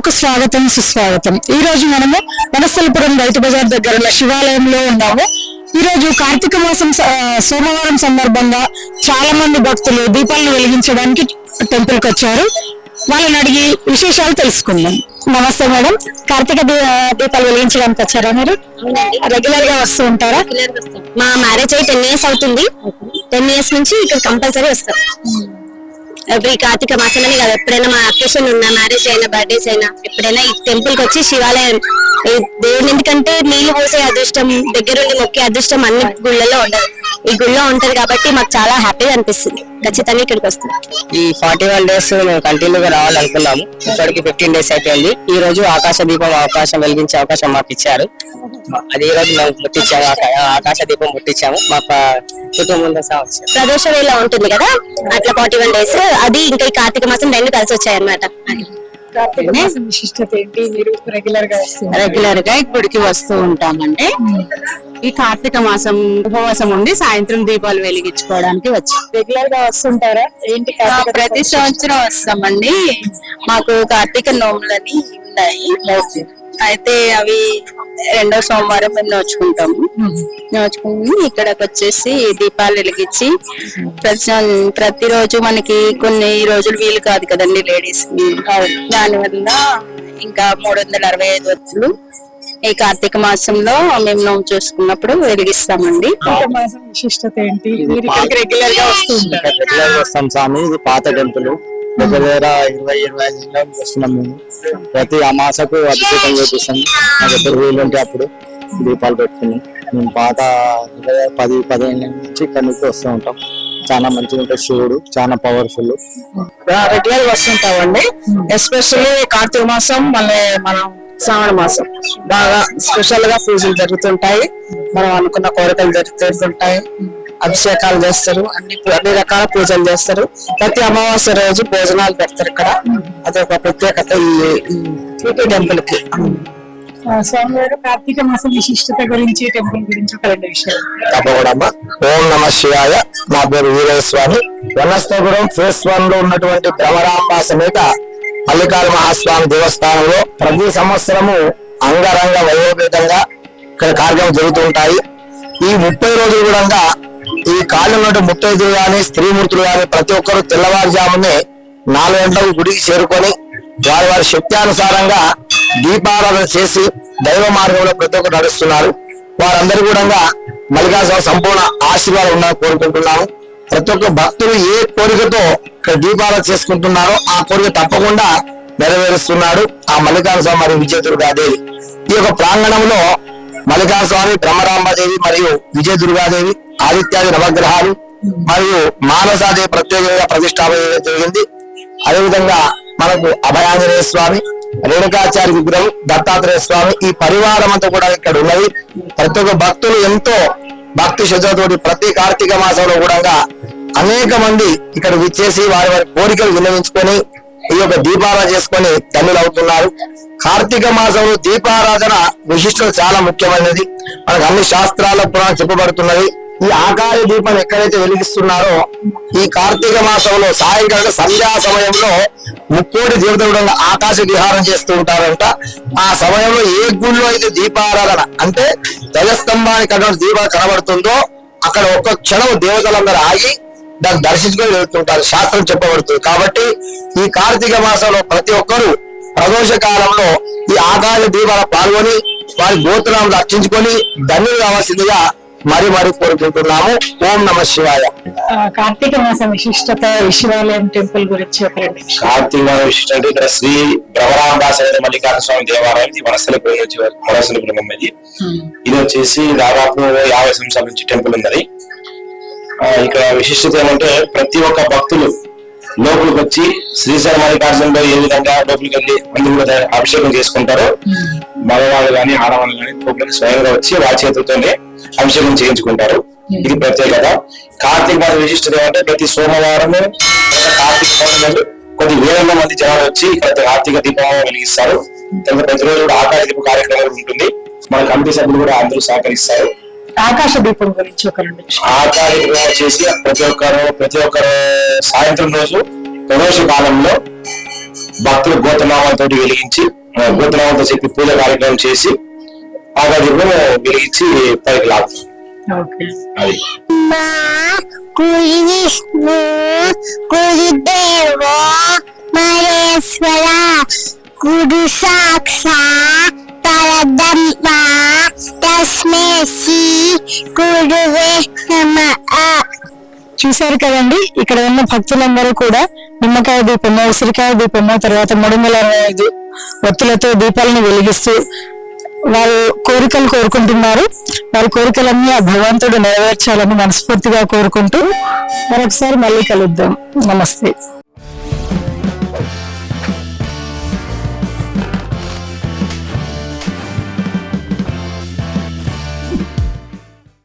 వీడియోకు స్వాగతం సుస్వాగతం. ఈ రోజు మనము వనస్థలపురం రైతు బజార్ దగ్గర ఉన్న శివాలయంలో ఉన్నాము. ఈ రోజు కార్తీక మాసం సోమవారం సందర్భంగా చాలా మంది భక్తులు దీపాలను వెలిగించడానికి టెంపుల్కి వచ్చారు. వాళ్ళని అడిగి విశేషాలు తెలుసుకుందాం. నమస్తే మేడం. కార్తీక దీపాలు వెలిగించడానికి వచ్చారా మీరు? రెగ్యులర్గా వస్తూ ఉంటారా? మా మ్యారేజ్ అయ్యి టెన్ ఇయర్స్ అవుతుంది. టెన్ ఇయర్స్ నుంచి ఇక్కడ కంపల్సరీ వస్తాం. ఎవ్రీ కార్తీక మాసంలోనే కాదు ఎప్పుడైనా మా అకేషన్ ఉన్నా మ్యారేజ్ అయినా బర్త్డేస్ అయినా ఎప్పుడైనా ఈ టెంపుల్కి వచ్చి శివాలయం ఈ దేవుని ఎందుకంటే నీళ్ళు పోసే అదృష్టం దగ్గరుండి మొక్కే అదృష్టం అన్ని గుళ్ళలో ఉండదు. ఈ గుళ్ళో ఉంటది కాబట్టి మాకు చాలా హ్యాపీగా అనిపిస్తుంది. ఖచ్చితంగా ఇక్కడికి వస్తాం ఈ ఫార్టీ వన్ డేస్ మేము కంటిన్యూగా రావాలనుకున్నాము. ఇప్పటికి ఫిఫ్టీన్ డేస్ అయిపోయింది. ఈ రోజు ఆకాశ దీపం అవకాశం వెలిగించే అవకాశం మాకు ఇచ్చారు. అది ఈ రోజు మేము ముట్టించాము ఆకా- ఆకాశ దీపం ముట్టించాము మా కుటుంబం ప్రదోష వేళ ఉంటుంది కదా? అట్లా ఫార్టీ వన్ డేస్. అది ఇంకా ఈ కార్తీక మాసం రెండు కలిసి వచ్చాయి అన్నమాట కార్తీక మాసం విశిష్టత ఏంటి? మీరు రెగ్యులర్గా రెగ్యులర్గా ఇప్పటికి వస్తూ ఉంటామండి. ఈ కార్తీక మాసం ఉపవాసం ఉండి సాయంత్రం దీపాలు వెలిగించుకోవడానికి వచ్చాం. రెగ్యులర్గా వస్తుంటారా? ఏంటి ప్రతి సంవత్సరం వస్తామండి. మాకు కార్తీక నోములని ఉన్నాయి అయితే అవి రెండో సోమవారం మేము నోచుకుంటాము. నోచుకుని ఇక్కడికి వచ్చేసి దీపాలు వెలిగించి ప్రతి ప్రతిరోజు మనకి కొన్ని రోజులు వీలు కాదు కదండి లేడీస్ దాని వల్ల ఇంకా మూడు వందల అరవై ఐదు వత్తులు ఈ కార్తీక మాసంలో మేము నోము చూసుకున్నప్పుడు వెలిగిస్తామండి. మాసం విశిష్టత ఏంటి? రెగ్యులర్గా వస్తూ ఉంటారు. రెగ్యులర్ వస్తాం స్వామి ఇది పాత టెంపుల్ దగ్గర దగ్గర ఇరవై ఇరవై ఐదు ఏళ్ళ నుంచి వస్తున్నాం మేము. ప్రతి అమాసకు అభిషేకం చేపిస్తాం. మాకు ఎప్పుడు ఉంటే అప్పుడు దీపాలు పెట్టుకుని మేము పాత పది పదిహేను నుంచి ఇక్కడ నుంచి వస్తూ ఉంటాం. చాలా మంచిగా ఉంటుంది శివుడు చాలా పవర్ఫుల్ రెగ్యులర్ వస్తుంటామండి. ఎస్పెషల్లీ కార్తీక మాసం మళ్ళీ మనం శ్రావణ మాసం. బాగా స్పెషల్గా పూజలు జరుగుతుంటాయి. మనం అనుకున్న కోరికలు జరుగుతుంటాయి అభిషేకాలు చేస్తారు. అన్ని అన్ని రకాల పూజలు చేస్తారు. ప్రతి అమావాస్య రోజు భోజనాలు పెడతారు ఇక్కడ. అదొక ప్రత్యేకత ఈ టెంపుల్కి. ఆ, స్వామి గారు కార్తీక మాసం విశిష్టత గురించి టెంపుల్ గురించి ఒక రెండు విషయాలు. తప్పకూడమ్మా ఓం నమ శివాయ. నా పేరు వీరయ్య స్వామి వనస్థపురం ఫేస్ వన్లో ఉన్నటువంటి భ్రమరాంబ సమేత మల్లికార్జున మహాస్వామి దేవస్థానంలో ప్రతి సంవత్సరము అంగరంగ వైభవేతంగా ఇక్కడ కార్యక్రమం జరుగుతూ ఉంటాయి. ఈ ముప్పై రోజులు కూడా ఈ కాళ్ళు ఉన్నటువంటి ముత్తైదులు గాని స్త్రీమూర్తులు గాని ప్రతి ఒక్కరు తెల్లవారుజామునే నాలుగు గంటలకు గుడికి చేరుకొని వారి వారి శక్త్యానుసారంగా దీపారాధన చేసి దైవ మార్గంలో ప్రతి ఒక్కరు నడుస్తున్నారు. వారందరూ కూడా మల్లికార్జున సంపూర్ణ ఆశీర్వాదం ఉన్నా కోరుకుంటున్నాము. ప్రతి ఒక్క భక్తులు ఏ కోరికతో ఇక్కడ దీపారాధన చేసుకుంటున్నారో ఆ కోరిక తప్పకుండా నెరవేరుస్తున్నాడు ఆ మల్లికార్జున స్వామి మరియు విజయదుర్గాదేవి ఈ యొక్క ప్రాంగణంలో మల్లికార్జున స్వామి బ్రహ్మరాంబదేవి మరియు విజయ దుర్గాదేవి ఆదిత్యాది నవగ్రహాలు మరియు మానసాది ప్రత్యేకంగా ప్రతిష్టాపన జరిగింది. అదేవిధంగా మనకు అభయాంజనేయ స్వామి రేణుకాచార్య విగ్రహం దత్తాత్రేయ స్వామి ఈ పరివారం అంతా కూడా ఇక్కడ ఉన్నది. ప్రతి ఒక్క భక్తులు ఎంతో భక్తి శ్రద్ధతోటి ప్రతి కార్తీక మాసంలో కూడా అనేక మంది ఇక్కడ విచ్చేసి వారి వారి కోరికలు విన్నవించుకొని ఈ యొక్క దీపారాధన చేసుకొని ధన్యులు అవుతున్నారు. కార్తీక మాసంలో దీపారాధన విశిష్టత చాలా ముఖ్యమైనది. మనకు అన్ని శాస్త్రాల పురాణం చెప్పబడుతున్నది. ఈ ఆకార దీపం ఎక్కడైతే వెలిగిస్తున్నారో ఈ కార్తీక మాసంలో సాయంకాలం సంధ్యా సమయంలో ముక్కోటి దేవతలు ఆకాశ విహారం చేస్తూ ఉంటారంట. ఆ సమయంలో ఏ గుళ్ళో అయితే దీపారాధన అంటే ధ్వజస్తంభానికి అటువంటి దీపం కనబడుతుందో అక్కడ ఒక్క క్షణం దేవతలందరూ ఆగి దాన్ని దర్శించుకొని వెళ్తుంటారు. శాస్త్రం చెప్పబడుతుంది. కాబట్టి ఈ కార్తీక మాసంలో ప్రతి ఒక్కరూ ప్రదోష కాలంలో ఈ ఆకాశ దీపాల పాల్గొని వారి గోత్రాలను రక్షించుకొని ధన్యులు కావాల్సిందిగా మరి మరి కోరుకుంటున్నాము. ఓం నమ శివాయ. కార్తీక మాసం విశిష్టత శివాలయం టెంపుల్ గురించి కార్తీక విశిష్ట అంటే ఇక్కడ శ్రీ భ్రమరాంబ సమేత మల్లికార్జున స్వామి దేవాలయం ఇది వనస్థలపురం నుంచి వనస్థలపురం ఇది ఇది వచ్చేసి దాదాపు యాభై సంవత్సరాల నుంచి టెంపుల్ ఉన్నది. ఇక్కడ విశిష్టత ఏమంటే ప్రతి ఒక్క భక్తులు లోపలికి వచ్చి శ్రీశైల మల్లికార్జునలో ఏ విధంగా లోపలికి వెళ్ళి అందరూ కూడా అభిషేకం చేసుకుంటారో మగవాళ్ళు గాని ఆడవాళ్ళు గాని లోపలికి స్వయంగా వచ్చి వారి చేతులతోనే అభిషేకం చేయించుకుంటారు. ఇది ప్రత్యేకత కార్తీక మాస విశిష్టత ఏమంటే ప్రతి సోమవారము కార్తీక పౌర్ణమి కొద్ది వేల మంది జనాలు వచ్చి ఇక్కడ కార్తీక దీపం వెలిగిస్తారు. తర్వాత ప్రతిరోజు కూడా ఆకాశ దీప కార్యక్రమం కూడా ఉంటుంది. మన కమిటీ సభ్యులు కూడా అందరూ సహకరిస్తారు. ఆకాశ దీపం గురించి ఒక రెండు ఆకాశ దీపం వచ్చేసి ప్రతి ఒక్కరు ప్రతి ఒక్కరు సాయంత్రం రోజు ప్రదోష కాలంలో భక్తులు గోతనామాలతో వెలిగించి గోతనామాలతో చెప్పి పూజ కార్యక్రమం చేసి ఆగా దీపం వెలిగించి పైకి లాగుతాం అది. మా కుడి విష్ణు గురుదేవో మహేశ్వర గురు సాక్షా పరబ్రహ్మ తస్మే శ్రీ చూశారు కదండి. ఇక్కడ ఉన్న భక్తులందరూ కూడా నిమ్మకాయ దీపము ఉసిరికాయ దీపము తర్వాత మూడు వందల అరవై ఐదు ఒత్తులతో దీపాలను వెలిగిస్తూ వారు కోరికలు కోరుకుంటున్నారు. వారి కోరికలన్నీ ఆ భగవంతుడు నెరవేర్చాలని మనస్ఫూర్తిగా కోరుకుంటూ మరొకసారి మళ్ళీ కలుద్దాం. నమస్తే.